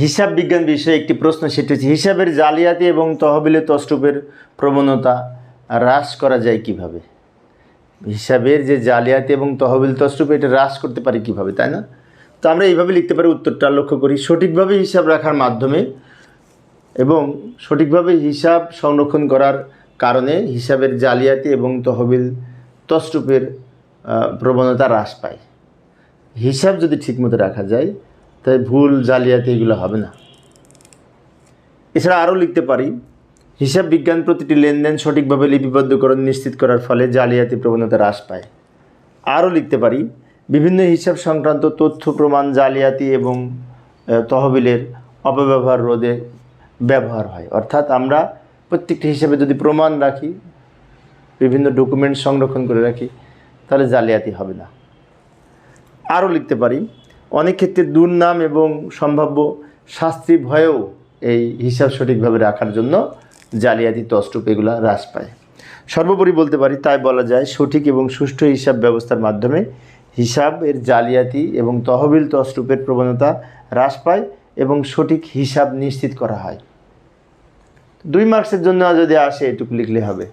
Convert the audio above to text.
হিসাব বিজ্ঞান বিষয়ে একটি প্রশ্ন সেটি হচ্ছে, হিসাবের জালিয়াতি এবং তহবিলে তষ্টুপের প্রবণতা হ্রাস করা যায় কীভাবে? হিসাবের যে জালিয়াতি এবং তহবিল তষ্টুপ এটা হ্রাস করতে পারি কীভাবে, তাই না? তো আমরা এইভাবে লিখতে পারি, উত্তরটা লক্ষ্য করি। সঠিকভাবে হিসাব রাখার মাধ্যমে এবং সঠিকভাবে হিসাব সংরক্ষণ করার কারণে হিসাবের জালিয়াতি এবং তহবিল তষ্টুপের প্রবণতা হ্রাস পায়। হিসাব যদি ঠিকমতো রাখা যায় তাই ভুল জালিয়াতি এগুলো হবে না। এছাড়া আরও লিখতে পারি, হিসাব বিজ্ঞান প্রতিটি লেনদেন সঠিকভাবে লিপিবদ্ধকরণ নিশ্চিত করার ফলে জালিয়াতি প্রবণতা হ্রাস পায়। আরও লিখতে পারি, বিভিন্ন হিসাব সংক্রান্ত তথ্য, প্রমাণ, জালিয়াতি এবং তহবিলের অপব্যবহার রোধে ব্যবহার হয়। অর্থাৎ আমরা প্রত্যেকটি হিসাবে যদি প্রমাণ রাখি, বিভিন্ন ডকুমেন্ট সংরক্ষণ করে রাখি, তাহলে জালিয়াতি হবে না। আরও লিখতে পারি অনেক ক্ষেত্রে দুর্নাম এবং সম্ভাব্য শাস্তি ভয়েও এই হিসাব সঠিকভাবে রাখার জন্য জালিয়াতি তষ্টুপ এগুলো হ্রাস পায়। সর্বোপরি বলতে পারি, তাই বলা যায়, সঠিক এবং সুষ্ঠু হিসাব ব্যবস্থার মাধ্যমে হিসাব এর জালিয়াতি এবং তহবিল তষ্টুপের প্রবণতা হ্রাস পায় এবং সঠিক হিসাব নিশ্চিত করা হয়। দুই মার্কসের জন্য যদি আসে, এটুকু লিখলে হবে।